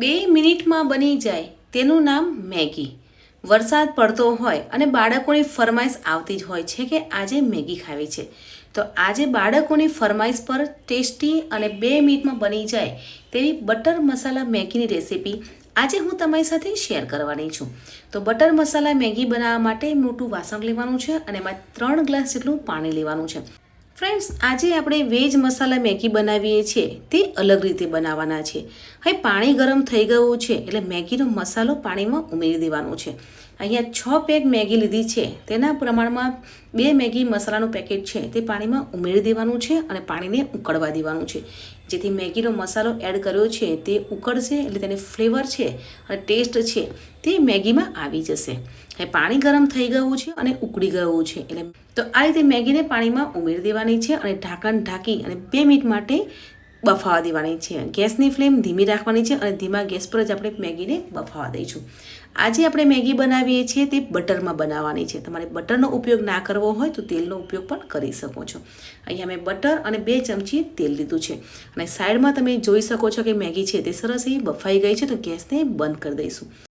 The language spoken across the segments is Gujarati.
બે મિનિટમાં બની જાય તેનું નામ મેગી. વરસાદ પડતો હોય અને બાળકોની ફરમાઈશ આવતી જ હોય છે કે આજે મેગી ખાવી છે. તો આજે બાળકોની ફરમાઈશ પર ટેસ્ટી અને બે મિનિટમાં બની જાય તેવી બટર મસાલા મેગીની રેસીપી આજે હું તમારી સાથે શેર કરવાની છું. તો બટર મસાલા મેગી બનાવવા માટે મોટું વાસણ લેવાનું છે અને એમાં ત્રણ ગ્લાસ જેટલું પાણી લેવાનું છે. ફ્રેન્ડ્સ, આજે આપણે વેજ મસાલા મેગી બનાવીએ છીએ. તે અલગ રીતે બનાવવાના છે. હવે પાણી ગરમ થઈ ગયું છે એટલે મેગીનો મસાલો પાણીમાં ઉમેરી દેવાનો છે. અહીંયા છ પેક મેગી લીધી છે. તેના પ્રમાણમાં બે મેગી મસાલાનું પેકેટ છે તે પાણીમાં ઉમેરી દેવાનું છે અને પાણીને ઉકળવા દેવાનું છે. જેથી મેગીનો મસાલો એડ કર્યો છે તે ઉકળશે એટલે તેને ફ્લેવર છે અને ટેસ્ટ છે તે મેગીમાં આવી જશે. એ પાણી ગરમ થઈ ગયું છે અને ઉકળી ગયું છે એટલે તો આ રીતે મેગીને પાણીમાં ઉમેરી દેવાની છે અને ઢાંકણ ઢાંકી અને બે મિનિટ માટે બફાવા દેવાની છે. ગેસની ફ્લેમ ધીમી રાખવાની છે અને ધીમા ગેસ પર જ આપણે મેગીને બફાવા દઈશું. આજે આપણે મેગી બનાવીએ છીએ તે બટરમાં બનાવવાની છે. તમારે બટરનો ઉપયોગ ના કરવો હોય તો તેલનો ઉપયોગ પણ કરી શકો છો. અહીંયા મેં બટર અને બે ચમચી તેલ લીધું છે. અને સાઈડમાં તમે જોઈ શકો છો કે મેગી છે તે સરસ એવી બફાઈ ગઈ છે તો ગેસને બંધ કરી દઈશું.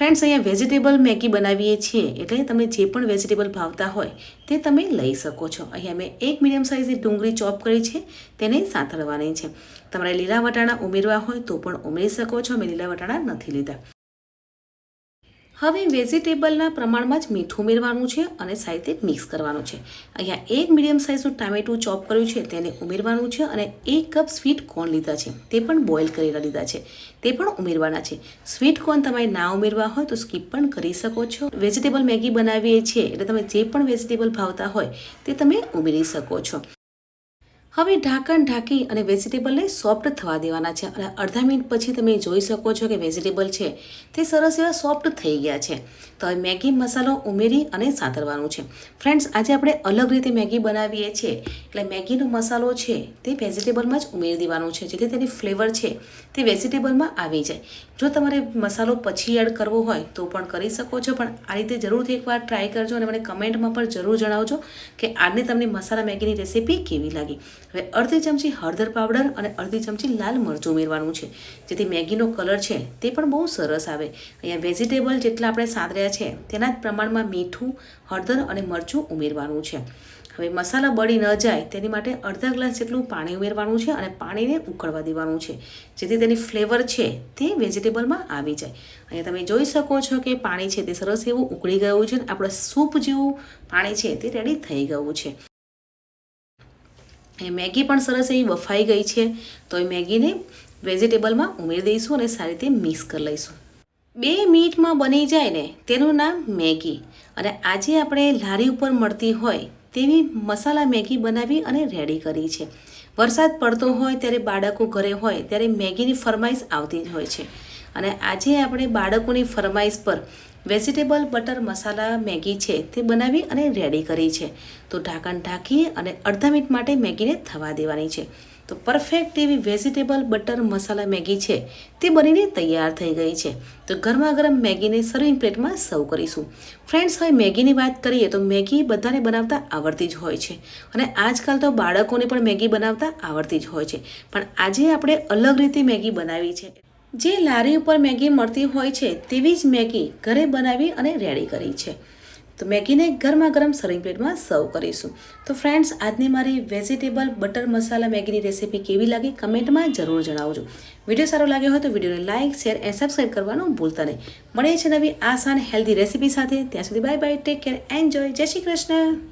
ફ્રેન્ડ્સ અહીંયા વેજીટેબલ મેગી બનાવીએ છીએ, એટલે તમને જે પણ વેજીટેબલ ભાવતા હોય, તે તમે લઈ શકો છો. અહીંયા મેં એક મીડિયમ સાઇઝની ડુંગળી ચોપ કરી છે, તેને સાંતળવાની છે. તમારે લીલા વટાણા ઉમેરવા હોય તો પણ ઉમેરી શકો છો મેં લીલા વટાણા નથી લીધા. હવે વેજીટેબલના પ્રમાણમાં જ મીઠું ઉમેરવાનું છે અને સાથે મિક્સ કરવાનું છે. અહીંયા એક મીડિયમ સાઇઝનું ટામેટું ચોપ કર્યું છે, તેને ઉમેરવાનું છે અને એક કપ સ્વીટ કોર્ન લીધા છે. તે પણ બોઇલ કરેલા લીધા છે. તે પણ ઉમેરવાના છે. સ્વીટ કોર્ન તમારે ના ઉમેરવા હોય તો સ્કીપ પણ કરી શકો છો. વેજીટેબલ મેગી બનાવીએ છીએ એટલે તમે જે પણ વેજીટેબલ ભાવતા હોય તે તમે ઉમેરી શકો છો. હવે ઢાંકણ ઢાંકી અને વેજીટેબલને સોફ્ટ થવા દેવાના છે અને અડધા મિનિટ પછી તમે જોઈ શકો છો કે વેજીટેબલ છે તે સરસ એવા સોફ્ટ થઈ ગયા છે. તો હવે મેગી મસાલો ઉમેરી અને સાંતળવાનું છે. ફ્રેન્ડ્સ, આજે આપણે અલગ રીતે મેગી બનાવીએ છીએ. એટલે મેગીનો મસાલો છે તે વેજીટેબલમાં જ ઉમેરી દેવાનો છે. જેથી તેની ફ્લેવર છે તે વેજીટેબલમાં આવી જાય. જો તમારે મસાલો પછી એડ કરવો હોય તો પણ કરી શકો છો. પણ આ રીતે જરૂરથી એકવાર ટ્રાય કરજો અને મને કમેન્ટમાં પણ જરૂર જણાવજો કે આજની તમને મસાલા મેગીની રેસીપી કેવી લાગી. હવે અડધી ચમચી હળદર પાવડર અને અડધી ચમચી લાલ મરચું ઉમેરવાનું છે. જેથી મેગીનો કલર છે તે પણ બહુ સરસ આવે. અહીંયા વેજીટેબલ જેટલા આપણે સાંતર્યા છે તેના જ પ્રમાણમાં મીઠું, હળદર અને મરચું ઉમેરવાનું છે. હવે મસાલા બળી ન જાય તેની માટે અડધા ગ્લાસ જેટલું પાણી ઉમેરવાનું છે અને પાણીને ઉકળવા દેવાનું છે. જેથી તેની ફ્લેવર છે તે વેજીટેબલમાં આવી જાય. અહીંયા તમે જોઈ શકો છો કે પાણી છે તે સરસ એવું ઉકળી ગયું છે અને આપણે સૂપ જેવું પાણી છે તે રેડી થઈ ગયું છે. એ મેગી પણ સરસ એવી બફાઈ ગઈ છે. તો એ મેગીને વેજીટેબલમાં ઉમેરી દઈશું અને સારી રીતે મિક્સ કરી લઈશું. બે મિનિટમાં બની જાય ને તેનું નામ મેગી. અને આજે આપણે લારી ઉપર મળતી હોય તેવી મસાલા મેગી બનાવી અને રેડી કરી છે. વરસાદ પડતો હોય ત્યારે બાળકો ઘરે હોય ત્યારે મેગીની ફરમાઈશ આવતી જ હોય છે. અને આજે આપણે બાળકોની ફરમાઈશ પર વેજીટેબલ બટર મસાલા મેગી છે તે બનાવી અને રેડી કરી છે. તો ઢાંકણ ઢાંકી અને અડધા મિનિટ માટે મેગીને થવા દેવાની છે. તો પરફેક્ટ એવી વેજીટેબલ બટર મસાલા મેગી છે તે બનીને તૈયાર થઈ ગઈ છે. તો ગરમા ગરમ મેગીને સર્વિંગ પ્લેટમાં સર્વ કરીશું. ફ્રેન્ડ્સ હવે મેગીની વાત કરીએ તો મેગી બધાને બનાવતા આવડતી જ હોય છે અને આજકાલ તો બાળકોને પણ મેગી બનાવતા આવડતી જ હોય છે. પણ આજે આપણે અલગ રીતે મેગી બનાવી છે. જે લારી ઉપર મેગી મળતી હોય છે તેવી જ મેગી ઘરે બનાવી અને રેડી કરી છે. તો મેગીને ગરમા ગરમ સર્વિંગ પ્લેટમાં સર્વ કરીશું. તો ફ્રેન્ડ્સ આજની મારી વેજીટેબલ બટર મસાલા મેગીની રેસીપી કેવી લાગી કમેન્ટમાં જરૂર જણાવજો. વીડિયો સારો લાગ્યો હોય તો વિડીયોને લાઇક શેર એન્ડ સબસ્ક્રાઈબ કરવાનું ભૂલતા નહીં. મળે છે નવી આસાન હેલ્ધી રેસીપી સાથે. ત્યાં સુધી bye bye take care enjoy જય શ્રી કૃષ્ણ.